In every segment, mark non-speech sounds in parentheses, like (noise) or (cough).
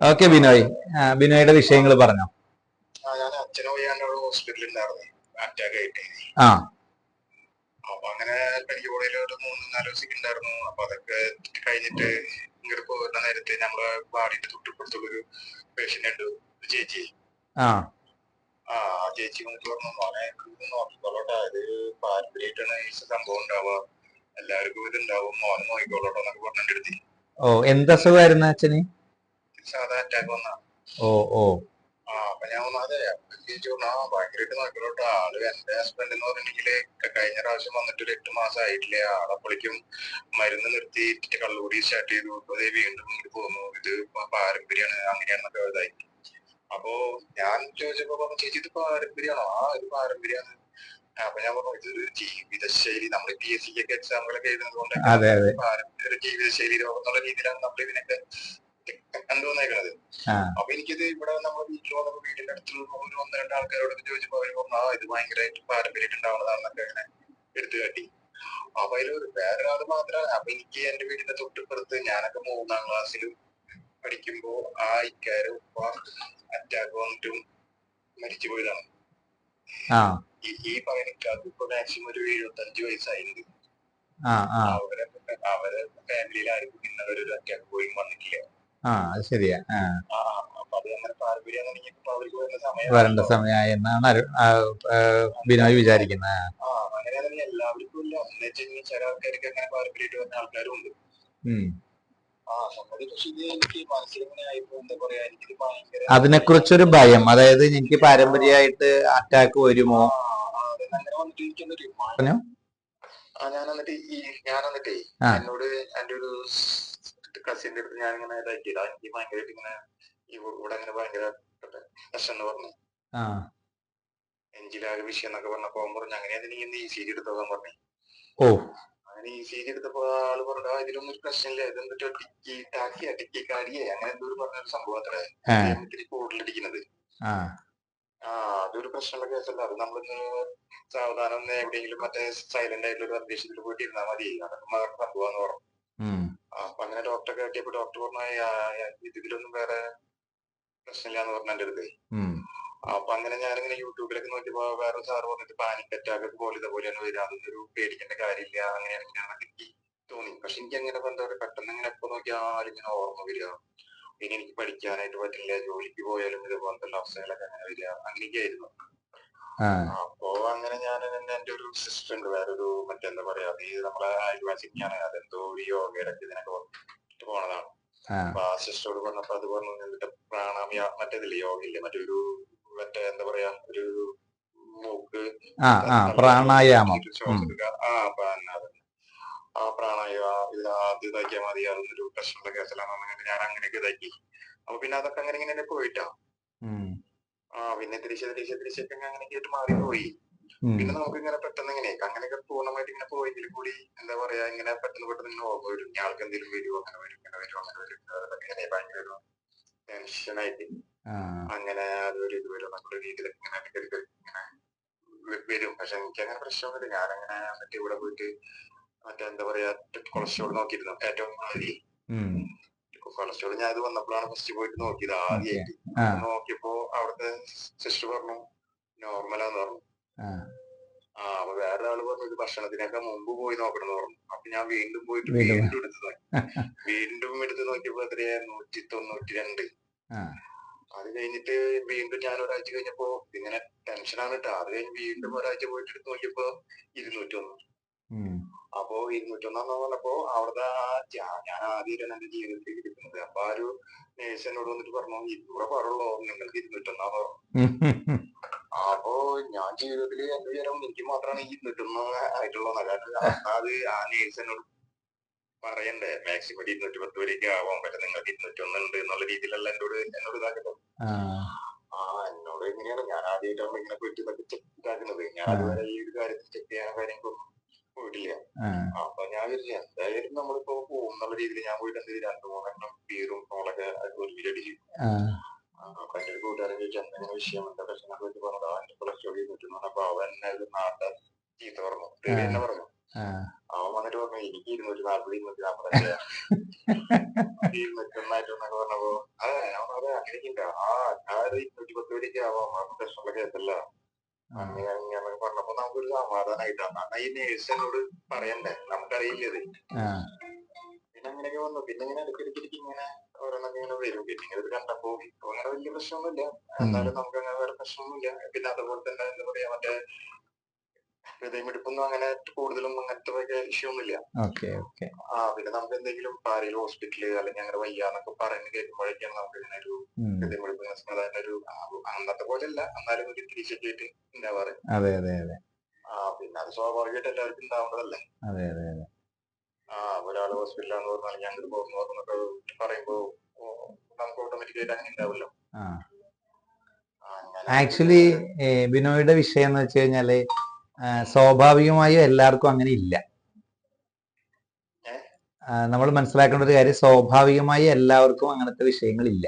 Okay Binoy ബിനോയുടെ വിഷയങ്ങൾ പറഞ്ഞോ. ആ അപ്പൊ അങ്ങനെ എനിക്ക് കോളേജിൽ ഒരു മൂന്ന് നാല് ദിവസം ഉണ്ടായിരുന്നു. അപ്പൊ അതൊക്കെ കഴിഞ്ഞിട്ട് ഇങ്ങോട്ട് പോകുന്ന നേരത്തെ നമ്മളെ വാടിന്റെ തൊട്ടിപ്പുറത്തുള്ളൊരു പേഷ്യന്റ് ഉണ്ട് ചേച്ചി. ആ. ആ ചേച്ചി വന്നിട്ട് പറഞ്ഞു മോനെ ഇത് അത് പാരമ്പര്യമായിട്ടാണ് ഈ സംഭവം ഉണ്ടാവുക. എല്ലാവർക്കും ഇത് ഉണ്ടാവും മോനെ നോക്കിക്കോളോട്ടോ എന്നൊക്കെ പറഞ്ഞിട്ട് ഓ എന്ത് അസുഖമായിരുന്നു അച്ഛന്? സാധാ അറ്റാക്ക് വന്നാ ഓ ഓ. ആ അപ്പൊ ഞാൻ ഒന്ന് അതെ അപ്പൊ ചേച്ചി ആ ഭയങ്കരമായിട്ട് നോക്കിക്കോട്ടോ. ആൾ എന്റെ ഹസ്ബൻഡ് എന്ന് പറഞ്ഞിട്ടുണ്ടെങ്കിൽ കഴിഞ്ഞ പ്രാവശ്യം വന്നിട്ട് ഒരു എട്ട് മാസം ആയിട്ടില്ല. പൊളിക്കും. മരുന്ന് നിർത്തി കള്ളുകൂടി സ്റ്റാർട്ട് ചെയ്തു. ഇപ്പൊ വീണ്ടും ഇങ്ങോട്ട് പോന്നു. ഇത് പാരമ്പര്യമാണ്. അങ്ങനെയാണെന്നൊക്കെ ഇതായി. അപ്പോ ഞാൻ ചോദിച്ചപ്പോ പറഞ്ഞു ചേച്ചി ഇത് പാരമ്പര്യമാണോ? ആ ഇത് പാരമ്പര്യമാണ്. അപ്പൊ ഞാൻ പറഞ്ഞു ഇതൊരു ജീവിതശൈലി നമ്മൾ പി എസ് സിക്ക് ഒക്കെ എക്സാമുകളൊക്കെ എഴുതുന്നത് കൊണ്ട് പാരമ്പര്യ ജീവിതശൈലി രോഗം എന്നുള്ള രീതിയിലാണ് നമ്മൾ ഇതിനൊക്കെ കണ്ടുവന്നേക്കണത് ആ. അപ്പൊ എനിക്കിത് ഇവിടെ നമ്മൾ വീട്ടിൽ വന്നപ്പോ വീടിന്റെ അടുത്ത് ഒരു ഒന്ന് രണ്ട് ആൾക്കാരോടൊക്കെ ചോദിച്ചപ്പോ അവർ പറഞ്ഞു ആ ഇത് ഭയങ്കരമായിട്ട് പാരമ്പര്യമായിട്ട് ഉണ്ടാവുന്നതാണെന്നൊക്കെ അങ്ങനെ എടുത്തു കാട്ടി. അപ്പൊ ഒരു വേറൊരാൾ മാത്രമാണ്. അപ്പൊ എനിക്ക് എന്റെ വീടിന്റെ തൊട്ടിപ്പുറത്ത് ഞാനൊക്കെ മൂന്നാം ക്ലാസ്സിൽ പഠിക്കുമ്പോ ആ ഇക്കാര് ഉപ്പ അറ്റാക്ക് വന്നിട്ടും മരിച്ചു പോയതാണ്. ഈ ഇക്കാർക്ക് ഇപ്പൊ മാക്സിമം ഒരു എഴുപത്തഞ്ച് വയസ്സായിട്ടുണ്ട്. അവരെ അവരെ ഫാമിലിയിൽ ആരും ഇന്നലെ ഒരു അറ്റാക്ക് പോയി വന്നിട്ടില്ല. ആ അത് ശരിയാ. ആ. വരേണ്ട സമയമായി എന്നാണ് ബിനോയ് വിചാരിക്കുന്നത് അതിനെക്കുറിച്ചൊരു ഭയം. അതായത് എനിക്ക് പാരമ്പര്യമായിട്ട് അറ്റാക്ക് വരുമോ? പറഞ്ഞോ? ഞാൻ എന്നിട്ട് ഞാൻ എന്നിട്ടേ എന്നോട് എന്റെ ഒരു കസിന്റെ അടുത്ത് ഞാൻ ഇങ്ങനെ ഇതാക്കിയതാ എനിക്ക് ഭയങ്കരമായിട്ട് ഇങ്ങനെ ഇവിടെ അങ്ങനെ ഭയങ്കര പ്രശ്നം എന്ന് പറഞ്ഞു. എഞ്ചിലാകെ വിഷയം എന്നൊക്കെ പറഞ്ഞപ്പോ അവൻ പറഞ്ഞു അങ്ങനെ നീ ഇന്ന് ഈ സി ജി എടുത്തോക്കാൻ പറഞ്ഞു. ഓ. അങ്ങനെ ഈ സി ജി എടുത്തപ്പോ ആൾ പറഞ്ഞു ആ ഇതിലൊന്നും ഒരു പ്രശ്നമില്ല ഇതെന്നിട്ട് ടിക്കി ടാക്കി ടിക്കി കാടിയെ അങ്ങനെ എന്തോ ഒരു പറഞ്ഞൊരു സംഭവം അത്ര ഇത്തിരി കൂടുതലടിക്കുന്നത് ആ. ആ അതൊരു പ്രശ്നമുള്ള കേസല്ല. അത് നമ്മളിന്ന് സാവധാനം എവിടെയെങ്കിലും മറ്റേ സൈലന്റ് ആയിട്ടുള്ള ഒരു അന്തരീക്ഷത്തിൽ പോയിട്ട് ഇരുന്നാൽ മതി. അതൊക്കെ മകളുടെ സംഭവം പറഞ്ഞു. ഉം. ആ, അപ്പൊ അങ്ങനെ ഡോക്ടറെ കാട്ടിയപ്പോ ഡോക്ടർ പറഞ്ഞു "ആ, ആ, ഇതിലൊന്നും വേറെ പ്രശ്നമില്ല എന്ന് പറഞ്ഞ എന്റെ അടുത്ത്. അപ്പൊ അങ്ങനെ ഞാനിങ്ങനെ യൂട്യൂബിലൊക്കെ നോക്കിയപ്പോ വേറെ സാറ് പറഞ്ഞിട്ട് പാനിക് അറ്റാക്ക് പോലെ ഇതുപോലെയാണ് വരിക. അതൊന്നും ഒരു പേടിക്കേണ്ട കാര്യമില്ല. അങ്ങനെയാണ് ഞാൻ എനിക്ക് തോന്നി. പക്ഷെ എനിക്ക് അങ്ങനെ എന്താ പറയുക പെട്ടെന്ന് ഇങ്ങനെ എപ്പോ നോക്കിയാലും ഇങ്ങനെ ഓർമ്മ വരിക. പിന്നെ എനിക്ക് പഠിക്കാനായിട്ട് പറ്റില്ല ജോലിക്ക് പോയാലും ഇതുപോലത്തെ അവസ്ഥകളൊക്കെ അങ്ങനെ വരിക. അങ്ങനെയൊക്കെയായിരുന്നു. അപ്പോ അങ്ങനെ ഞാൻ എന്റെ ഒരു സിസ്റ്റർ ഉണ്ട് വേറൊരു മറ്റെന്താ പറയാ ഈ നമ്മളെ അയൽവാസിക്കാണ്. അതെന്തോ ഈ യോഗയുടെ ഇതിനൊക്കെ വന്നിട്ട് പോണതാണ്. അപ്പൊ ആ സിസ്റ്ററോട് പറഞ്ഞപ്പോ അത് പറഞ്ഞു എന്നിട്ട് പ്രാണാമിയ മറ്റേതില്ലേ യോഗയില്ലേ മറ്റൊരു മറ്റേ എന്താ പറയാ ഒരു മൂക്ക് പ്രാണായാമം. ആ ആ ഇത് ആദ്യം ഇതാക്കിയാൽ മതി അതൊന്നൊരു പ്രശ്നമുള്ള കേസലാണ് ഞാൻ അങ്ങനെയൊക്കെ ഇതാക്കി. അപ്പൊ പിന്നെ അതൊക്കെ അങ്ങനെ ഇങ്ങനെ പോയിട്ടാ. ആ പിന്നെ തിരിച്ച് തിരിച്ച് തിരിച്ചൊക്കെ അങ്ങനെ ആയിട്ട് മാറിപ്പോയി. പിന്നെ നമുക്ക് ഇങ്ങനെ പെട്ടെന്ന് ഇങ്ങനെ അങ്ങനെയൊക്കെ പൂർണമായിട്ട് ഇങ്ങനെ പോയെങ്കിൽ കൂടി എന്താ പറയാ ഇങ്ങനെ പെട്ടെന്ന് പെട്ടെന്ന് ഇങ്ങനെ ഓർമ്മ വരും. ഇയാൾക്ക് എന്തെങ്കിലും വരുമോ അങ്ങനെ വരും ഇങ്ങനെ വരും അങ്ങനെ വരും. ഇങ്ങനെ ഭയങ്കര ടെൻഷനായിട്ട് അങ്ങനെ അതൊരു ഇത് വരും. നമ്മുടെ രീതിയിലൊക്കെ ഇങ്ങനെ ഇടയ്ക്കിടയ്ക്ക് ഇങ്ങനെ വരും. പക്ഷെ എനിക്ക് അങ്ങനെ പ്രശ്നമൊന്നുമില്ല. ഞാനങ്ങനെ മറ്റേ ഇവിടെ പോയിട്ട് മറ്റേ എന്താ പറയാ കൊളസ്ട്രോൾ നോക്കിയിരുന്നു. ഏറ്റവും ഉം. കൊളസ്ട്രോൾ ഞാൻ ഇത് വന്നപ്പോഴാണ് ഫസ്റ്റ് പോയിട്ട് നോക്കിയത് ആദ്യമായിട്ട് നോക്കിയപ്പോ അവിടുത്തെ സിസ്റ്റർ പറഞ്ഞു നോർമലാന്ന് പറഞ്ഞു. ആ. അപ്പൊ വേറെ ആൾ പറഞ്ഞു ഇത് ഭക്ഷണത്തിനൊക്കെ മുമ്പ് പോയി നോക്കണം എന്ന് പറഞ്ഞു. അപ്പൊ ഞാൻ വീണ്ടും പോയിട്ട് വീണ്ടും. എടുത്ത് നോക്കി. വീണ്ടും എടുത്ത് നോക്കിയപ്പോ എത്രയാ? നൂറ്റി തൊണ്ണൂറ്റി രണ്ട്. അത് കഴിഞ്ഞിട്ട് വീണ്ടും ഞാൻ ഒരാഴ്ച കഴിഞ്ഞപ്പോ ഇങ്ങനെ ടെൻഷനാണ് കേട്ടോ അത് കഴിഞ്ഞ് വീണ്ടും ഒരാഴ്ച പോയിട്ട് എടുത്ത് നോക്കിയപ്പോ ഇരുന്നൂറ്റൊന്ന്. ഉം. അപ്പോ ഇരുന്നൂറ്റൊന്നാന്ന് പറഞ്ഞപ്പോ അവിടുത്തെ ആ ഞാൻ ആദ്യമായിട്ടാണ് എന്റെ ജീവിതത്തിൽ ഇരിക്കുന്നത്. അപ്പൊ ആ ഒരു നേഴ്സ് എന്നോട് വന്നിട്ട് പറഞ്ഞു ഇരുന്നൂറെ പാടുള്ളൂ? നിങ്ങൾക്ക് ഇരുന്നൂറ്റൊന്നാന്ന് പറഞ്ഞു (laughs) അപ്പോ ഞാൻ ജീവിതത്തിൽ എന്റെ വിചാരം എനിക്ക് മാത്രമാണ് ഇരുന്നൂറ്റൊന്ന് ആയിട്ടുള്ളത് കാരണം അത് ആ നേഴ്സ് എന്നോട് പറയണ്ടേ മാക്സിമം ഇരുന്നൂറ്റി പത്ത് വരെയൊക്കെ ആവാൻ പറ്റും. നിങ്ങൾക്ക് ഇരുന്നൂറ്റൊന്ന് ഉണ്ട് എന്നുള്ള രീതിയിലല്ല എന്നോട് എന്നോട് ഇതാക്കട്ടെ ആ. എന്നോട് എങ്ങനെയാണ്? ഞാൻ ആദ്യമായിട്ടാണ് ഇങ്ങനെ പോയിട്ട് ഇതൊക്കെ ചെക്ക് ഇതാക്കുന്നത്. ഞാൻ. അതുവരെ ഈ ഒരു കാര്യത്തിൽ ചെക്ക് ചെയ്യാൻ കാര്യങ്ങളൊന്നും പോയിട്ടില്ല. അപ്പൊ ഞാൻ വിചാരിച്ചു എന്തായാലും നമ്മളിപ്പോ പോകും എന്നുള്ള രീതിയിൽ ഞാൻ പോയിട്ട് എന്തെങ്കിലും രണ്ടു മൂന്നെണ്ണം ബീറും കോളൊക്കെ ഒരുമിച്ച് അടിച്ചു. ആ. അപ്പൊ എന്റെ കൂട്ടുകാരൻ ചോദിച്ചു എന്തെങ്കിലും വിഷയം എന്താ പ്രശ്നം എന്നൊക്കെ പറഞ്ഞത് അവന്റെ കൊളസ്ട്രോൾ പറ്റുന്നു അപ്പൊ അവൻ നാട്ടാ ചീത്ത പറഞ്ഞു. തന്നെ പറഞ്ഞു. അവൻ വന്നിട്ട് പറഞ്ഞു എനിക്ക് ഇരുന്നൂറ്റി നാൽപ്പത് ഇരുന്നൂറ്റി നാൽപ്പത് ഇരുന്നൂറ്റൊന്നായിട്ടൊന്നൊക്കെ പറഞ്ഞപ്പോ അതെ അവൻ അതെ അങ്ങനെയൊക്കെ ആ ഞാൻ ഇരുന്നൂറ്റി പത്ത് വരെയൊക്കെ ആവാം. പ്രശ്നമുള്ള കേസല്ല. അങ്ങനെ അങ്ങനെ പറഞ്ഞപ്പോ നമുക്കൊരു സമാധാനമായിട്ടാണ് അന്നാ ഈ നേഴ്സ് എന്നോട് പറയണ്ടേ? നമുക്കറിയില്ലത്. പിന്നെ അങ്ങനെയൊക്കെ വന്നു. പിന്നെ ഇങ്ങനെ ഇടയ്ക്കിടയ്ക്ക് ഇങ്ങനെ ഓരോന്നൊക്കെ ഇങ്ങനെ വരും. പിന്നെ ഇങ്ങനെ ഇത് കണ്ടപ്പോ ഇപ്പൊ അങ്ങനെ വലിയ പ്രശ്നമൊന്നുമില്ല. എന്നാലും നമുക്ക് അങ്ങനെ വേറെ പ്രശ്നമൊന്നുമില്ല. പിന്നെ അതുപോലെ തന്നെ എന്താ പറയാ മറ്റേ ഹൃദയമിടിപ്പൊന്നും അങ്ങനെ കൂടുതലും അങ്ങനത്തെ ഇഷ്യൂ ഒന്നുമില്ല. ആ പിന്നെ നമുക്ക് എന്തെങ്കിലും ആരെങ്കിലും ഹോസ്പിറ്റൽ അല്ലെങ്കിൽ അങ്ങനെ വയ്യാന്നൊക്കെ പറയുന്നത് കേൾക്കുമ്പോഴേക്കാണ് നമുക്ക് ഇങ്ങനെ ഒരു ഹൃദയമിടിപ്പ് സാധാരണ ഒരു അന്നത്തെ പോലെ അല്ല എന്നാലും ഒരു തിരിച്ചൊക്കെ ആയിട്ട് ഉണ്ടാവാറ് അതെ അതെ അതെ. ആ പിന്നെ അത് സ്വാഭാവികമായിട്ട് എല്ലാവർക്കും ഉണ്ടാവുന്നതല്ലേ? അതെ അതെ അതെ. ആ ഒരാൾ ഹോസ്പിറ്റലാന്ന് പറഞ്ഞാൽ ഞങ്ങൾ പോകുന്നു എന്നൊക്കെ പറയുമ്പോ നമുക്ക് ഓട്ടോമാറ്റിക്കായിട്ട് അങ്ങനെ ആക്ച്വലി ബിനോയുടെ വിഷയം എന്ന് വെച്ച് കഴിഞ്ഞാൽ സ്വാഭാവികമായും എല്ലാവർക്കും അങ്ങനെ ഇല്ല. നമ്മൾ മനസ്സിലാക്കേണ്ട ഒരു കാര്യം സ്വാഭാവികമായി എല്ലാവർക്കും അങ്ങനത്തെ വിഷയങ്ങളില്ല.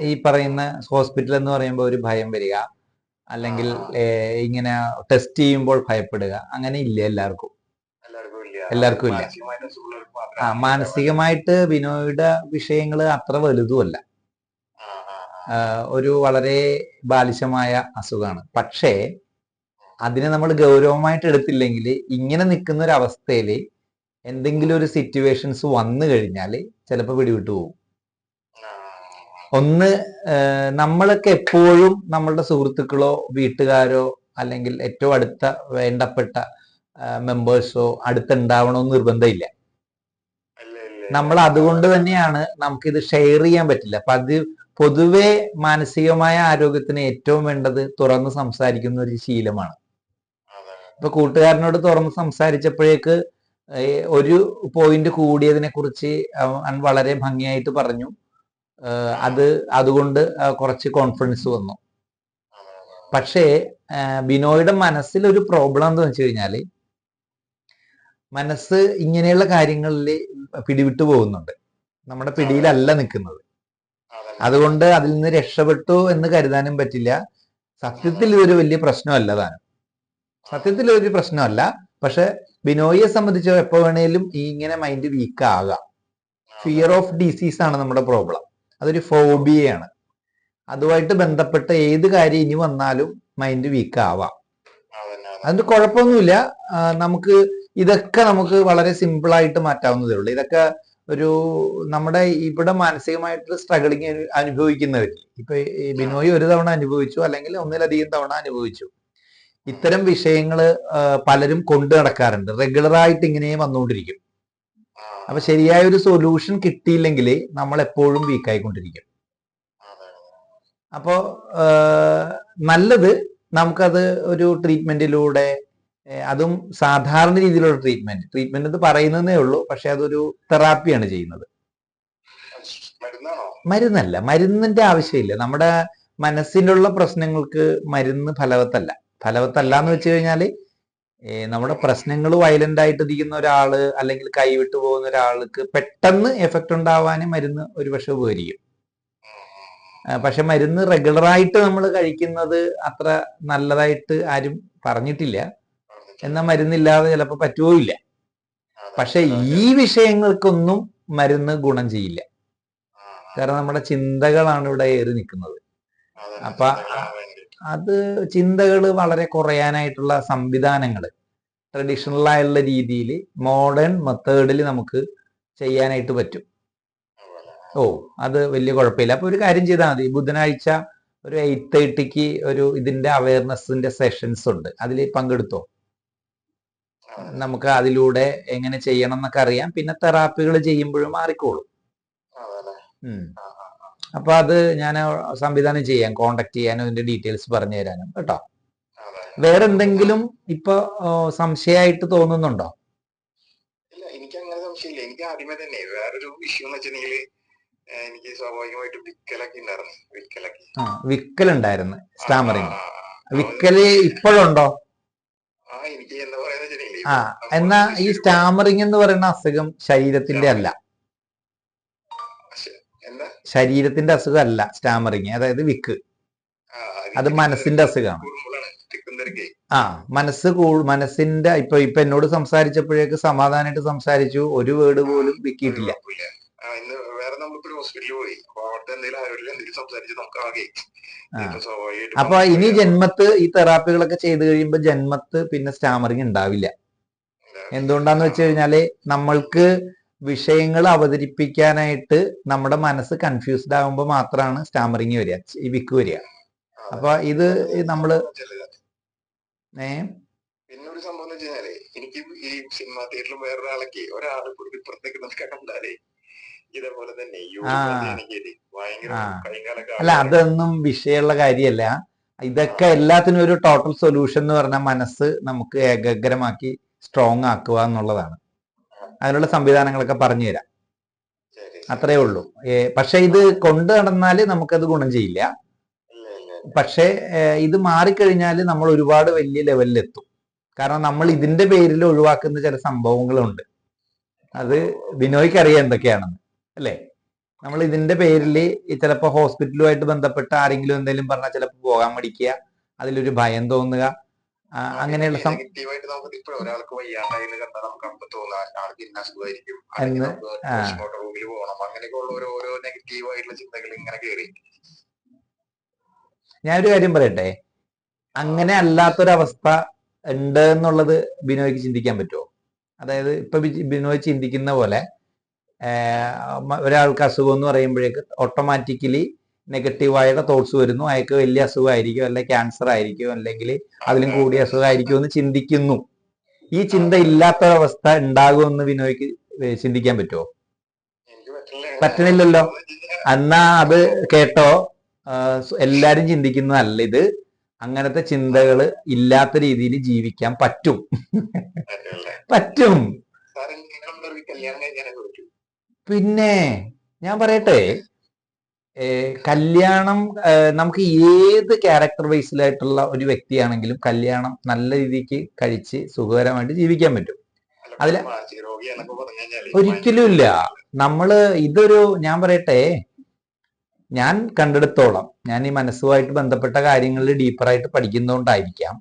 ഈ പറയുന്ന ഹോസ്പിറ്റൽ എന്ന് പറയുമ്പോൾ ഒരു ഭയം വരിക. അല്ലെങ്കിൽ ഇങ്ങനെ ടെസ്റ്റ് ചെയ്യുമ്പോൾ ഭയപ്പെടുക. അങ്ങനെ ഇല്ല എല്ലാവർക്കും. എല്ലാവർക്കും ഇല്ല. മാനസികമായിട്ട് വിനോയുടെ ആ മാനസികമായിട്ട് ബിനോയുടെ വിഷയങ്ങൾ അത്ര വലുതുമല്ല. ഒരു വളരെ ബാലിശമായ അസുഖമാണ്. പക്ഷേ അതിനെ നമ്മൾ ഗൗരവമായിട്ട് എടുത്തില്ലെങ്കിൽ ഇങ്ങനെ നിൽക്കുന്ന ഒരു അവസ്ഥയിൽ എന്തെങ്കിലും ഒരു സിറ്റുവേഷൻസ് വന്നു കഴിഞ്ഞാൽ ചിലപ്പോൾ പിടിവിട്ടു പോകും. ഒന്ന് നമ്മളൊക്കെ എപ്പോഴും നമ്മളുടെ സുഹൃത്തുക്കളോ വീട്ടുകാരോ അല്ലെങ്കിൽ ഏറ്റവും അടുത്ത വേണ്ടപ്പെട്ട മെമ്പേഴ്സോ അടുത്തുണ്ടാവണോ നിർബന്ധമില്ല. നമ്മൾ അതുകൊണ്ട് തന്നെയാണ് നമുക്കിത് ഷെയർ ചെയ്യാൻ പറ്റില്ല. അപ്പൊ അത് പൊതുവെ മാനസികമായ ആരോഗ്യത്തിന് ഏറ്റവും വേണ്ടത് തുറന്ന് സംസാരിക്കുന്ന ഒരു ശീലമാണ്. ഇപ്പൊ കൂട്ടുകാരനോട് തുറന്ന് സംസാരിച്ചപ്പോഴേക്ക് ഒരു പോയിന്റ് കൂടിയതിനെ കുറിച്ച് വളരെ ഭംഗിയായിട്ട് പറഞ്ഞു. അത് അതുകൊണ്ട് കുറച്ച് കോൺഫിഡൻസ് വന്നു. പക്ഷേ ബിനോയുടെ മനസ്സിൽ ഒരു പ്രോബ്ലം എന്ന് വെച്ച് കഴിഞ്ഞാൽ മനസ്സ് ഇങ്ങനെയുള്ള കാര്യങ്ങളിൽ പിടിവിട്ടു പോകുന്നുണ്ട്. നമ്മുടെ പിടിയിലല്ല നിൽക്കുന്നത്. അതുകൊണ്ട് അതിൽ നിന്ന് രക്ഷപ്പെട്ടു എന്ന് കരുതാനും പറ്റില്ല. സത്യത്തിൽ ഇതൊരു വലിയ പ്രശ്നമല്ല താനും. സത്യത്തിൽ ഒരു പ്രശ്നമല്ല. പക്ഷെ ബിനോയിയെ സംബന്ധിച്ച് എപ്പോ വേണേലും ഈ ഇങ്ങനെ മൈൻഡ് വീക്ക് ആകാം. ഫിയർ ഓഫ് ഡിസീസ് ആണ് നമ്മുടെ പ്രോബ്ലം അതൊരു ഫോബിയയാണ് അതുമായിട്ട് ബന്ധപ്പെട്ട ഏത് കാര്യം ഇനി വന്നാലും മൈൻഡ് വീക്ക് ആവാം. അതിന്റെ കുഴപ്പമൊന്നുമില്ല. നമുക്ക് ഇതൊക്കെ നമുക്ക് വളരെ സിമ്പിൾ ആയിട്ട് മാറ്റാവുന്നതേ ഉള്ളൂ. ഇതൊക്കെ ഒരു നമ്മുടെ ഇവിടെ മാനസികമായിട്ട് സ്ട്രഗിളിങ് അനുഭവിക്കുന്നവർ ഇപ്പൊ ബിനോയ് ഒരു തവണ അനുഭവിച്ചു അല്ലെങ്കിൽ ഒന്നിലധികം തവണ അനുഭവിച്ചു. ഇത്തരം വിഷയങ്ങൾ പലരും കൊണ്ടു നടക്കാറുണ്ട്. റെഗുലർ ആയിട്ട് ഇങ്ങനെയും വന്നുകൊണ്ടിരിക്കും. അപ്പൊ ശരിയായ ഒരു സൊല്യൂഷൻ കിട്ടിയില്ലെങ്കിൽ നമ്മൾ എപ്പോഴും വീക്കായിക്കൊണ്ടിരിക്കും അതാണ്. അപ്പോ നല്ലത് നമുക്കത് ഒരു ട്രീറ്റ്മെന്റിലൂടെ അതും സാധാരണ രീതിയിലുള്ള ട്രീറ്റ്മെന്റ് ട്രീറ്റ്മെന്റ് എന്ന് പറയുന്നതേ ഉള്ളൂ പക്ഷെ അതൊരു തെറാപ്പിയാണ് ചെയ്യുന്നത്. മരുന്നല്ല മരുന്നിന്റെ ആവശ്യമില്ല. നമ്മുടെ മനസ്സിലുള്ള പ്രശ്നങ്ങൾക്ക് മരുന്ന് ഫലവത്തല്ല. ഫലവത്തല്ല എന്ന് വെച്ച് കഴിഞ്ഞാൽ നമ്മുടെ പ്രശ്നങ്ങൾ വയലന്റ് ആയിട്ട് ഇരിക്കുന്ന ഒരാൾ അല്ലെങ്കിൽ കൈവിട്ടു പോകുന്ന ഒരാൾക്ക് പെട്ടെന്ന് എഫക്റ്റ് ഉണ്ടാവാൻ മരുന്ന് ഒരുപക്ഷെ ഉപകരിക്കും. പക്ഷെ മരുന്ന് റെഗുലറായിട്ട് നമ്മൾ കഴിക്കുന്നത് അത്ര നല്ലതായിട്ട് ആരും പറഞ്ഞിട്ടില്ല. ഉം. എന്നാൽ മരുന്നില്ലാതെ ചിലപ്പോൾ പറ്റുവോ ഇല്ല. അതാണ്. പക്ഷെ ഈ വിഷയങ്ങൾക്കൊന്നും മരുന്ന് ഗുണം ചെയ്യില്ല. കാരണം നമ്മുടെ ചിന്തകളാണ് ഇവിടെ ഏറി നിൽക്കുന്നത്. അപ്പൊ അത് ചിന്തകൾ വളരെ കുറയാനായിട്ടുള്ള സംവിധാനങ്ങൾ ട്രഡീഷണൽ ആയുള്ള രീതിയിൽ മോഡേൺ മെത്തേഡിൽ നമുക്ക് ചെയ്യാനായിട്ട് പറ്റും. ഓ അത് വലിയ കുഴപ്പമില്ല. അപ്പൊ ഒരു കാര്യം ചെയ്താൽ മതി. ബുധനാഴ്ച ഒരു എയ്റ്റ് തേർട്ടിക്ക് ഒരു ഇതിന്റെ അവയർനെസ്സിന്റെ സെഷൻസ് ഉണ്ട്. അതിൽ പങ്കെടുത്തോ. നമുക്ക് അതിലൂടെ എങ്ങനെ ചെയ്യണം എന്നൊക്കെ അറിയാം. പിന്നെ തെറാപ്പികൾ ചെയ്യുമ്പോഴും മാറിക്കോളും. അപ്പൊ അത് ഞാൻ സംവിധാനം ചെയ്യാം. കോണ്ടാക്ട് ചെയ്യാനും അതിന്റെ ഡീറ്റെയിൽസ് പറഞ്ഞു തരാനും. കേട്ടോ? വേറെ എന്തെങ്കിലും ഇപ്പൊ സംശയമായിട്ട് തോന്നുന്നുണ്ടോ? ഇല്ല എനിക്ക് അങ്ങനെ സംശയമില്ല. എനിക്ക് ആദ്യമേ തന്നെ വേറൊരു ഇഷ്യൂ എന്ന് വെച്ചിട്ടുണ്ടെങ്കിൽ എനിക്ക് സ്വാഭാവികമായിട്ട് വിക്കലൊക്കെ ഉണ്ടായിരുന്നു. വിക്കലൊക്കെ. വിക്കൽ വിക്കലുണ്ടായിരുന്നു. സ്റ്റാമറിങ്. വിക്കൽ ഇപ്പോഴുണ്ടോ? ആ എന്നാ ഈ സ്റ്റാമറിങ് എന്ന് പറയുന്ന അസുഖം ശരീരത്തിന്റെ അല്ല. ശരീരത്തിന്റെ അസുഖം അല്ല സ്റ്റാമറിങ് അതായത് വിക്ക്. അത് മനസ്സിന്റെ അസുഖമാണ്. ആ മനസ്സ് കൂ മനസ്സിന്റെ ഇപ്പൊ ഇപ്പൊ എന്നോട് സംസാരിച്ചപ്പോഴേക്ക് സമാധാനമായിട്ട് സംസാരിച്ചു ഒരു വേർഡ് പോലും വിക്കിയിട്ടില്ല. ഒരു ഹോസ്പിറ്റലിൽ പോയി. അപ്പൊ അവിടുത്തെ എന്തെങ്കിലും ആരോഗ്യം എന്തെങ്കിലും സംസാരിച്ച് നമുക്ക് ആകെ സ്വാഭാവികമായിട്ടും അപ്പൊ ഇനി ജന്മത്ത് ഈ തെറാപ്പികളൊക്കെ ചെയ്ത് കഴിയുമ്പോ ജന്മത്ത് പിന്നെ സ്റ്റാമറിങ് ഉണ്ടാവില്ല. എന്തുകൊണ്ടാന്ന് വെച്ച് കഴിഞ്ഞാൽ നമ്മൾക്ക് വിഷയങ്ങൾ അവതരിപ്പിക്കാനായിട്ട് നമ്മുടെ മനസ്സ് കൺഫ്യൂസ്ഡ് ആകുമ്പോൾ മാത്രമാണ് സ്റ്റാമറിങ് വരിക ഈ വിക്ക് വരിക. അപ്പൊ ഇത് നമ്മൾ ഏ? പിന്നെ ഒരു സംഭവം എന്ന് വെച്ചാലേ എനിക്ക് ഈ സിനിമ തിയേറ്ററിൽ വേറൊരാളൊക്കെ ഒരാൾ ഇപ്പുറത്തേക്ക് നിൽക്കാൻ കണ്ടാലേ ഇതേപോലെ തന്നെ. അല്ല? അതൊന്നും വിഷയമുള്ള കാര്യമല്ല. ഇതൊക്കെ എല്ലാത്തിനും ഒരു ടോട്ടൽ സൊല്യൂഷൻ എന്ന് പറഞ്ഞ മനസ്സ് നമുക്ക് ഏകാഗ്രമാക്കി സ്ട്രോങ് ആക്കുക എന്നുള്ളതാണ്. അതിനുള്ള സംവിധാനങ്ങളൊക്കെ പറഞ്ഞു തരാം. അത്രേ ഉള്ളൂ. പക്ഷെ ഇത് കൊണ്ടു നടന്നാൽ നമുക്കത് ഗുണം ചെയ്യില്ല. പക്ഷേ ഇത് മാറിക്കഴിഞ്ഞാൽ നമ്മൾ ഒരുപാട് വലിയ ലെവലിൽ എത്തും. കാരണം നമ്മൾ ഇതിന്റെ പേരിൽ ഒഴിവാക്കുന്ന ചില സംഭവങ്ങളുണ്ട്. അത് ബിനോയ്ക്ക് അറിയാം എന്തൊക്കെയാണെന്ന്. അല്ലേ? നമ്മൾ ഇതിന്റെ പേരിൽ ചിലപ്പോൾ ഹോസ്പിറ്റലുമായിട്ട് ബന്ധപ്പെട്ട ആരെങ്കിലും എന്തെങ്കിലും പറഞ്ഞാൽ ചിലപ്പോൾ പോകാൻ മടിക്കുക അതിലൊരു ഭയം തോന്നുക അങ്ങനെയുള്ള ഞാനൊരു കാര്യം പറയട്ടെ? അങ്ങനെ അല്ലാത്തൊരവസ്ഥ ഉണ്ട് എന്നുള്ളത് ബിനോയ്ക്ക് ചിന്തിക്കാൻ പറ്റുമോ അതായത് ഇപ്പൊ ബിനോയ് ചിന്തിക്കുന്ന പോലെ ഒരാൾക്ക് അസുഖം എന്ന് പറയുമ്പോഴേക്ക് ഓട്ടോമാറ്റിക്കലി നെഗറ്റീവായിട്ട് തോട്ട്സ് വരുന്നു. അയാൾക്ക് വലിയ അസുഖമായിരിക്കും അല്ലെങ്കിൽ ക്യാൻസർ ആയിരിക്കും അല്ലെങ്കിൽ അതിലും കൂടിയ അസുഖമായിരിക്കും എന്ന് ചിന്തിക്കുന്നു. ഈ ചിന്ത ഇല്ലാത്തൊരവസ്ഥ ഉണ്ടാകുമെന്ന് വിനോയ്ക്ക് ചിന്തിക്കാൻ പറ്റുമോ പറ്റണില്ലല്ലോ. എന്നാ അത് കേട്ടോ. എല്ലാരും ചിന്തിക്കുന്നതല്ല ഇത് അങ്ങനത്തെ ചിന്തകൾ ഇല്ലാത്ത രീതിയിൽ ജീവിക്കാൻ പറ്റും. പറ്റും. കല്യാണം കഴിക്കാനൊക്കെ പറ്റും. പിന്നെ ഞാൻ പറയട്ടെ കല്യാണം നമുക്ക് ഏത് ക്യാരക്ടർ ബേസിലായിട്ടുള്ള ഒരു വ്യക്തിയാണെങ്കിലും കല്യാണം നല്ല രീതിക്ക് കഴിച്ച് സുഖകരമായിട്ട് ജീവിക്കാൻ പറ്റും. അതിൽ ഒരിക്കലും ഇല്ല. നമ്മൾ ഇതൊരു ഞാൻ പറയട്ടെ ഞാൻ കണ്ടെടുത്തോളം. ഞാൻ ഈ മനസ്സുമായിട്ട് ബന്ധപ്പെട്ട കാര്യങ്ങളിൽ ഡീപ്പറായിട്ട് പഠിക്കുന്നതുകൊണ്ടായിരിക്കാം.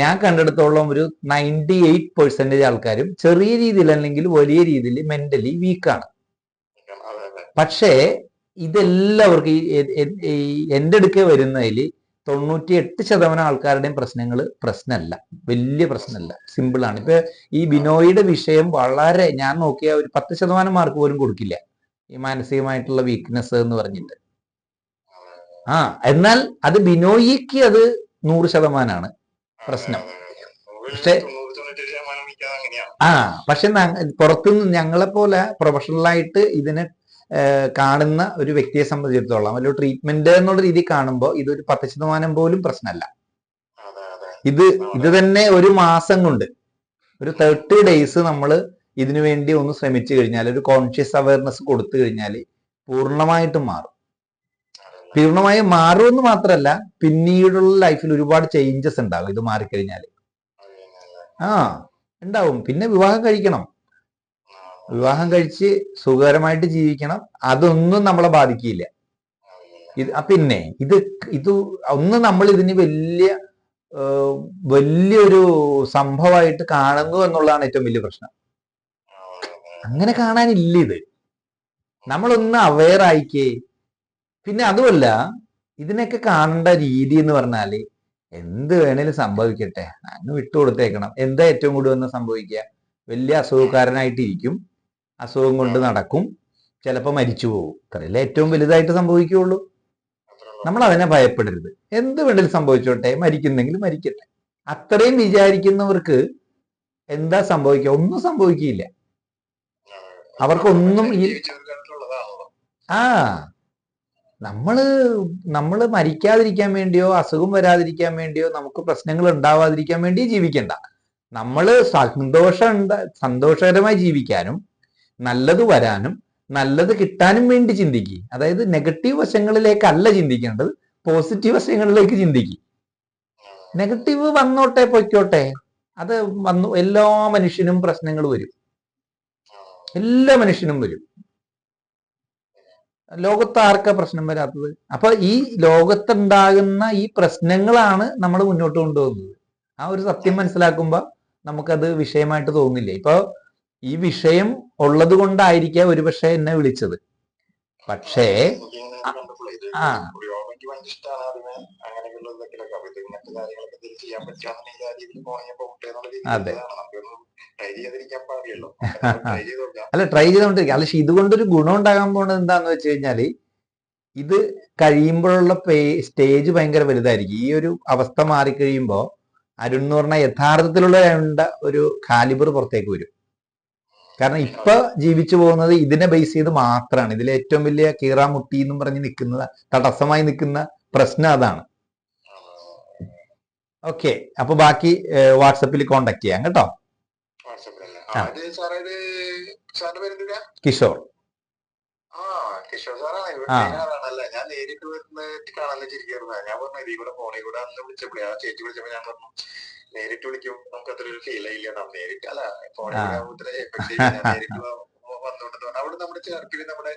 ഞാൻ കണ്ടെടുത്തോളം ഒരു നയന്റി എയ്റ്റ് പെർസെന്റേജ് ആൾക്കാരും ചെറിയ രീതിയിൽ അല്ലെങ്കിൽ വലിയ രീതിയിൽ മെന്റലി വീക്കാണ് പക്ഷേ ഇതെല്ലാവർക്കും ഈ എന്റെ അടുക്കെ വരുന്നതിൽ തൊണ്ണൂറ്റി എട്ട് ശതമാനം ആൾക്കാരുടെയും പ്രശ്നങ്ങൾ പ്രശ്നമല്ല. വലിയ പ്രശ്നമല്ല. സിമ്പിളാണ് ഇപ്പൊ ഈ ബിനോയിയുടെ വിഷയം വളരെ ഞാൻ നോക്കിയ ഒരു പത്ത് ശതമാനം മാർക്ക് പോലും കൊടുക്കില്ല. ഈ മാനസികമായിട്ടുള്ള വീക്ക്നെസ് എന്ന് പറഞ്ഞിട്ട്. ആ എന്നാൽ അത് ബിനോയിക്ക് അത് നൂറ് ശതമാനമാണ് പ്രശ്നം. പക്ഷേ- ആ പക്ഷെ പുറത്തുനിന്ന് ഞങ്ങളെ പോലെ പ്രൊഫഷണലായിട്ട് ഇതിനെ കാണുന്ന ഒരു വ്യക്തിയെ സംബന്ധിച്ചിടത്തോളം അല്ലെങ്കിൽ ട്രീറ്റ്മെന്റ് എന്നുള്ള രീതി കാണുമ്പോൾ ഇതൊരു പത്ത് ശതമാനം പോലും പ്രശ്നമല്ല. ഇത് ഇത് തന്നെ ഒരു മാസം കൊണ്ട് ഒരു തേർട്ടി ഡേയ്സ് നമ്മൾ ഇതിനു വേണ്ടി ഒന്ന് ശ്രമിച്ചു കഴിഞ്ഞാൽ ഒരു കോൺഷ്യസ് അവയർനെസ് കൊടുത്തു കഴിഞ്ഞാൽ പൂർണമായിട്ടും മാറും. പൂർണമായും മാറുമെന്ന് മാത്രമല്ല പിന്നീടുള്ള ലൈഫിൽ ഒരുപാട് ചേഞ്ചസ് ഉണ്ടാവും ഇത് മാറിക്കഴിഞ്ഞാൽ ആ ഉണ്ടാവും. പിന്നെ വിവാഹം കഴിക്കണം. വിവാഹം കഴിച്ച് സുഖകരമായിട്ട് ജീവിക്കണം. അതൊന്നും നമ്മളെ ബാധിക്കില്ല. ഇത് പിന്നെ ഇത് ഇത് ഒന്ന് നമ്മൾ ഇതിന് വലിയ വലിയൊരു സംഭവമായിട്ട് കാണുന്നു എന്നുള്ളതാണ് ഏറ്റവും വലിയ പ്രശ്നം. അങ്ങനെ കാണാനില്ല ഇത്. നമ്മളൊന്ന് അവെയർ ആയിക്കേ പിന്നെ അതുമല്ല ഇതിനൊക്കെ കാണേണ്ട രീതി എന്ന് പറഞ്ഞാൽ എന്ത് വേണേലും സംഭവിക്കട്ടെ. അങ്ങ് വിട്ടുകൊടുത്തേക്കണം എന്താ ഏറ്റവും കൂടുതൽ ഒന്ന് സംഭവിക്കുക? വലിയ അസുഖക്കാരനായിട്ടിരിക്കും. അസുഖം കൊണ്ട് നടക്കും. ചിലപ്പോൾ മരിച്ചു പോകും. ഇത്രയല്ലേ ഏറ്റവും വലുതായിട്ട് സംഭവിക്കുകയുള്ളൂ. നമ്മൾ അതിനെ ഭയപ്പെടരുത്. എന്ത് വേണേലും സംഭവിച്ചോട്ടെ. മരിക്കുന്നെങ്കിൽ മരിക്കട്ടെ. അത്രയും വിചാരിക്കുന്നവർക്ക് എന്താ സംഭവിക്കുക? ഒന്നും സംഭവിക്കില്ല അവർക്കൊന്നും ഈ- ആ. നമ്മൾ നമ്മൾ മരിക്കാതിരിക്കാൻ വേണ്ടിയോ അസുഖം വരാതിരിക്കാൻ വേണ്ടിയോ നമുക്ക് പ്രശ്നങ്ങൾ ഉണ്ടാവാതിരിക്കാൻ വേണ്ടി ജീവിക്കണ്ട. നമ്മൾ സന്തോഷം സന്തോഷകരമായി ജീവിക്കാനും നല്ലത് വരാനും നല്ലത് കിട്ടാനും വേണ്ടി ചിന്തിക്കുക അതായത് നെഗറ്റീവ് വശങ്ങളിലേക്കല്ല ചിന്തിക്കേണ്ടത് പോസിറ്റീവ് വശങ്ങളിലേക്ക് ചിന്തിക്കുക നെഗറ്റീവ് വന്നോട്ടെ പൊയ്ക്കോട്ടെ. അത് വന്നു എല്ലാ മനുഷ്യനും പ്രശ്നങ്ങൾ വരും. എല്ലാ മനുഷ്യനും വരും. ലോകത്ത് ആർക്കാ പ്രശ്നം വരാത്തത്? അപ്പൊ ഈ ലോകത്തുണ്ടാകുന്ന ഈ പ്രശ്നങ്ങളാണ് നമ്മൾ മുന്നോട്ട് കൊണ്ടുപോകുന്നത്. ആ ഒരു സത്യം മനസ്സിലാക്കുമ്പോ നമുക്കത് വിഷയമായിട്ട് തോന്നില്ല. ഇപ്പൊ ഈ വിഷയം ഉള്ളത് കൊണ്ടായിരിക്കാം ഒരുപക്ഷെ എന്നെ വിളിച്ചത്. പക്ഷേ ആ. എനിക്ക് ഭയങ്കര ഇഷ്ടമാണ് ആദ്യമേ അങ്ങനെയൊക്കെയുള്ള ഇതൊക്കെ അപ്പൊ ഇത് ഇങ്ങനത്തെ കാര്യങ്ങളൊക്കെ എന്തെങ്കിലും ചെയ്യാൻ പറ്റുകയാണെന്നുണ്ടെങ്കിൽ ആ രീതിയിൽ പോകണമെങ്കിൽ പോകട്ടെ എന്നുള്ള. രീതിയിൽ നമുക്കൊന്നും ട്രൈ ചെയ്യാതിരിക്കാൻ പാടില്ലല്ലോ. ട്രൈ ചെയ്ത് നോക്കാം അല്ല ട്രൈ ചെയ്തോണ്ടിരിക്കും അല്ല പക്ഷെ ഇതുകൊണ്ടൊരു ഗുണം ഉണ്ടാകാൻ പോകുന്നത് എന്താന്ന് വെച്ച് കഴിഞ്ഞാൽ ഇത് കഴിയുമ്പോഴുള്ള പേ സ്റ്റേജ് ഭയങ്കര വലുതായിരിക്കും. ഈ ഒരു അവസ്ഥ മാറിക്കഴിയുമ്പോ അരുൺ എന്ന് പറഞ്ഞ യഥാർത്ഥത്തിലുള്ള ഒരു കാലിബർ പുറത്തേക്ക് വരും. കാരണം ഇപ്പൊ ജീവിച്ചു പോകുന്നത് ഇതിനെ ബേസ് ചെയ്ത് മാത്രമാണ് ഇതിൽ ഏറ്റവും വലിയ കീറാമുട്ടി എന്നും പറഞ്ഞ് നിൽക്കുന്ന തടസ്സമായി നിൽക്കുന്ന പ്രശ്നം അതാണ്. ഓക്കെ അപ്പൊ ബാക്കി വാട്സപ്പിൽ കോണ്ടാക്ട് ചെയ്യാം കേട്ടോ. കിഷോർ. കിഷോർ സാറാണ് ഇവിടെ ആളാണല്ലേ ഞാൻ നേരിട്ട് വരുന്നിട്ട് കാണാൻ ഞാൻ പറഞ്ഞു കൂടെ ഫോണിൽ കൂടെ അന്ന് വിളിച്ചപ്പോഴേ ആ ചേച്ചി വിളിച്ചപ്പോ ഞാൻ പറഞ്ഞു നേരിട്ട് വിളിക്കുമ്പോ നമുക്ക് അത്ര ഒരു ഫീൽ ആയില്ല നേരിട്ട് അല്ല. നേരിട്ട് വന്നോണ്ടെന്ന് പറഞ്ഞു അവിടെ നമ്മുടെ ചേർക്കിൽ നമ്മുടെ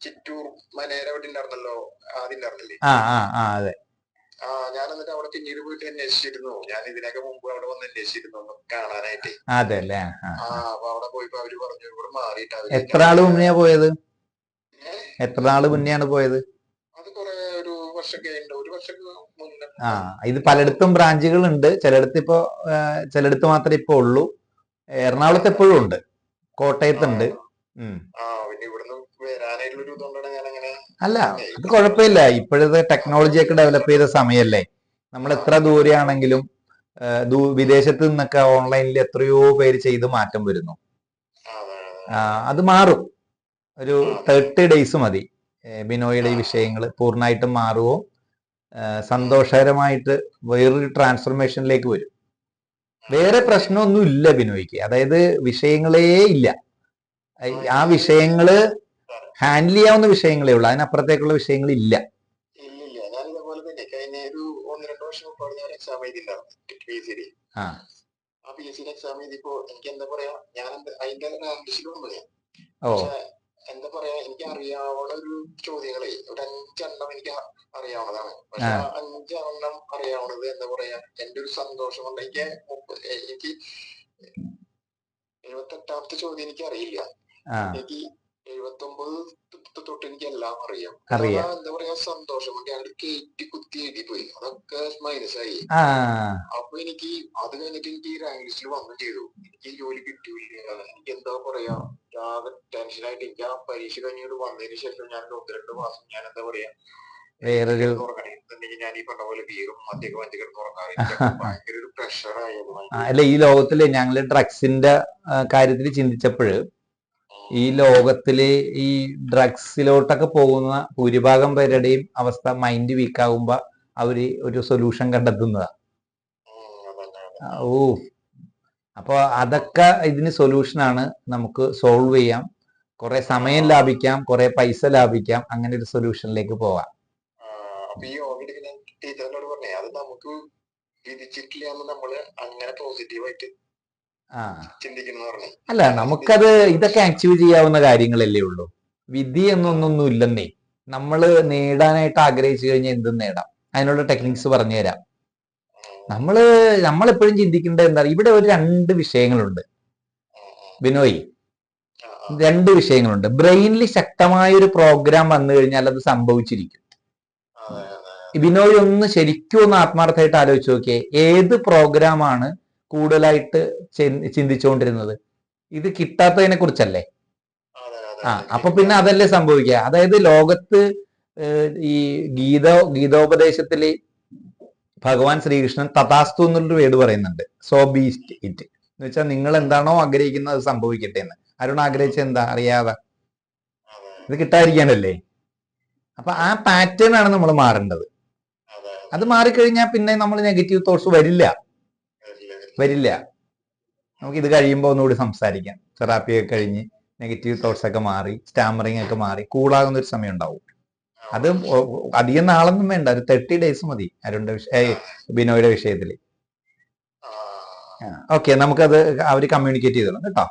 ചിറ്റൂർ മനേര അവിടെ ഉണ്ടായിരുന്നല്ലോ ആദ്യം ഉണ്ടായിരുന്നില്ലേ? ആ ഞാൻ എന്നിട്ട് അവിടെ പിന്നീട് പോയിട്ട് അന്വേഷിച്ചിരുന്നു. ഞാൻ ഇതിനൊക്കെ മുമ്പ് അവിടെ വന്ന് അന്വേഷിച്ചിരുന്നു കാണാനായിട്ട്. അതെ അല്ലേ ആ. അപ്പൊ അവിടെ പോയപ്പോ അവർ പറഞ്ഞു ഇവിടെ മാറിയിട്ട് എത്ര ആൾ മുന്നെയാ പോയത്? എത്ര നാൾ മുന്നെയാണ് പോയത്? അത് കൊറേ ഒരു വർഷം ഉണ്ട് ഒരു വർഷം മുന്നേ ആ ഇത് പലയിടത്തും ബ്രാഞ്ചുകൾ ഉണ്ട് ചിലയിടത്ത് ഇപ്പോ ചിലയിടത്ത് മാത്രമേ ഇപ്പൊ ഉള്ളൂ. എറണാകുളത്ത് എപ്പോഴും ഉണ്ട്. കോട്ടയത്തുണ്ട്. അല്ല അത് കുഴപ്പമില്ല. ഇപ്പോഴത്തെ ടെക്നോളജി ഒക്കെ ഡെവലപ്പ് ചെയ്ത സമയല്ലേ നമ്മൾ എത്ര ദൂരെയാണെങ്കിലും വിദേശത്ത് നിന്നൊക്കെ ഓൺലൈനിൽ എത്രയോ പേര് ചെയ്ത് മാറ്റം വരുന്നു. അത് മാറും. ഒരു തേർട്ടി ഡേയ്സ് മതി. ബിനോയുടെ ഈ വിഷയങ്ങൾ പൂർണമായിട്ടും മാറുമോ സന്തോഷകരമായിട്ട് വേറൊരു ട്രാൻസ്ഫർമേഷനിലേക്ക് വരും. വേറെ പ്രശ്നമൊന്നും ഇല്ല ബിനോയ്ക്ക്. അതായത് വിഷയങ്ങളേ ഇല്ല. ആ വിഷയങ്ങൾ ഹാൻഡിൽ ചെയ്യാവുന്ന വിഷയങ്ങളേ ഉള്ളൂ. അതിനപ്പുറത്തേക്കുള്ള വിഷയങ്ങൾ ഇല്ല. ആ. ആ പി എസ് സിയുടെ എക്സാം എഴുതിയപ്പോ എനിക്ക് എന്താ പറയാ ഞാൻ അതിന്റെ എന്താ പറയാ എനിക്ക് അറിയാവുന്ന ഒരു ചോദ്യങ്ങളെ ഒരു അഞ്ചെണ്ണം എനിക്ക് അറിയാവുന്നതാണ്. പക്ഷെ അഞ്ചെണ്ണം അറിയാവുന്നത് എന്താ പറയാ എന്റെ ഒരു സന്തോഷം കൊണ്ട് എനിക്ക് എനിക്ക് എഴുപത്തെട്ടാമത്തെ ചോദ്യം എനിക്ക് അറിയില്ല. എനിക്ക് എഴുപത്തി ഒമ്പത് തൊട്ട് എനിക്ക് എല്ലാം അറിയാം. അറിയാം. എന്താ പറയാ സന്തോഷം. കയറ്റി കുത്തി എഴുതി പോയി അതൊക്കെ മൈനസ് ആയി. ആ. അപ്പൊ എനിക്ക് അത് കഴിഞ്ഞിട്ട് എനിക്ക് ഈ റാങ്ക് ലിസ്റ്റിൽ വന്നു ചെയ്തു. എനിക്ക് ജോലി കിട്ടൂല എനിക്ക് എന്താ പറയാ ആകെ ടെൻഷനായിട്ട് എനിക്ക് ആ പരീക്ഷ കഴിഞ്ഞിട്ട് വന്നതിന് ശേഷം ഞാൻ ഒന്ന് രണ്ട് മാസം ഞാൻ എന്താ പറയാ വേറൊരു ഞാൻ ഈ പറഞ്ഞ പോലെ ബീറും മദ്യമൊക്കെ വഞ്ചി കിടന്ന് ഉറങ്ങാറ് എനിക്കൊക്കെ (laughs) ഭയങ്കര ഒരു പ്രഷറായിരുന്നു അല്ല ഈ ലോകത്തിൽ ഞങ്ങൾ ഡ്രഗ്സിന്റെ കാര്യത്തിൽ ചിന്തിച്ചപ്പോഴ് ഈ ലോകത്തിൽ ഈ ഡ്രഗ്സിലോട്ടൊക്കെ പോകുന്ന ഭൂരിഭാഗം പേരുടെയും അവസ്ഥ മൈൻഡ് വീക്ക് ആകുമ്പോ അവർ ഒരു സൊല്യൂഷൻ കണ്ടെത്തുന്നതാ. ഓ അപ്പൊ അതൊക്കെ ഇതിന് സൊല്യൂഷനാണ് നമുക്ക് സോൾവ് ചെയ്യാം. കുറെ സമയം ലാഭിക്കാം കുറെ പൈസ ലാഭിക്കാം അങ്ങനെ ഒരു സൊല്യൂഷനിലേക്ക് പോവാം. ടീച്ചറിനോട് പറഞ്ഞേ അത് നമുക്ക് വിധിച്ചിട്ടില്ല നമ്മൾ അങ്ങനെ പോസിറ്റീവായിട്ട് അല്ല നമുക്കത് ഇതൊക്കെ അച്ചീവ് ചെയ്യാവുന്ന കാര്യങ്ങളല്ലേ ഉള്ളൂ. വിധി എന്നൊന്നൊന്നും ഇല്ലെന്നേ. നമ്മൾ നേടാനായിട്ട് ആഗ്രഹിച്ചു കഴിഞ്ഞാൽ എന്തും നേടാം. അതിനുള്ള ടെക്നിക്സ് പറഞ്ഞു തരാം നമ്മൾ നമ്മളെപ്പോഴും ചിന്തിക്കേണ്ടത് എന്താ ഇവിടെ ഒരു രണ്ട് വിഷയങ്ങളുണ്ട്. ബിനോയ് രണ്ട് വിഷയങ്ങളുണ്ട്. ബ്രെയിനിൽ ശക്തമായ ഒരു പ്രോഗ്രാം വന്നു കഴിഞ്ഞാൽ അത് സംഭവിച്ചിരിക്കും. ബിനോയ് ഒന്ന് ശരിക്കും ഒന്ന് ആത്മാർത്ഥമായിട്ട് ആലോചിച്ച് നോക്കിയേ. ഏത് പ്രോഗ്രാമാണ് കൂടുതലായിട്ട് ചിന്തിച്ചുകൊണ്ടിരുന്നത് ഇത് കിട്ടാത്തതിനെ കുറിച്ചല്ലേ? ആ അപ്പൊ പിന്നെ അതല്ലേ സംഭവിക്കുക? അതായത് ലോകത്ത് ഈ ഗീത ഗീതോപദേശത്തിൽ ഭഗവാൻ ശ്രീകൃഷ്ണൻ തഥാസ്തു എന്നുള്ളൊരു വേട് പറയുന്നുണ്ട്. സോ ബീസ്റ്റ് ഇറ്റ് എന്ന് വെച്ചാൽ നിങ്ങൾ എന്താണോ ആഗ്രഹിക്കുന്നത് അത് സംഭവിക്കട്ടെ എന്ന്. അരുൺ ആഗ്രഹിച്ച എന്താ? അറിയാതെ ഇത് കിട്ടാതിരിക്കാനല്ലേ? അപ്പൊ ആ പാറ്റേൺ ആണ് നമ്മൾ മാറേണ്ടത്. അത് മാറിക്കഴിഞ്ഞാൽ പിന്നെ നമ്മൾ നെഗറ്റീവ് തോട്ട്സ് വരില്ല. വരില്ല. നമുക്ക് ഇത് കഴിയുമ്പോൾ ഒന്നുകൂടി സംസാരിക്കാം. തെറാപ്പി ഒക്കെ കഴിഞ്ഞ് നെഗറ്റീവ് തോട്ട്സ് ഒക്കെ മാറി സ്റ്റാമറിങ് ഒക്കെ മാറി കൂളാകുന്ന ഒരു സമയം ഉണ്ടാവും. അത് അധികം നാളൊന്നും വേണ്ട. ഒരു തേർട്ടി ഡേയ്സ് മതി അരുണിന്റെ വിഷയ ബിനോയുടെ വിഷയത്തിൽ ഓക്കെ നമുക്കത് അവർ കമ്മ്യൂണിക്കേറ്റ് ചെയ്തോളാം കേട്ടോ.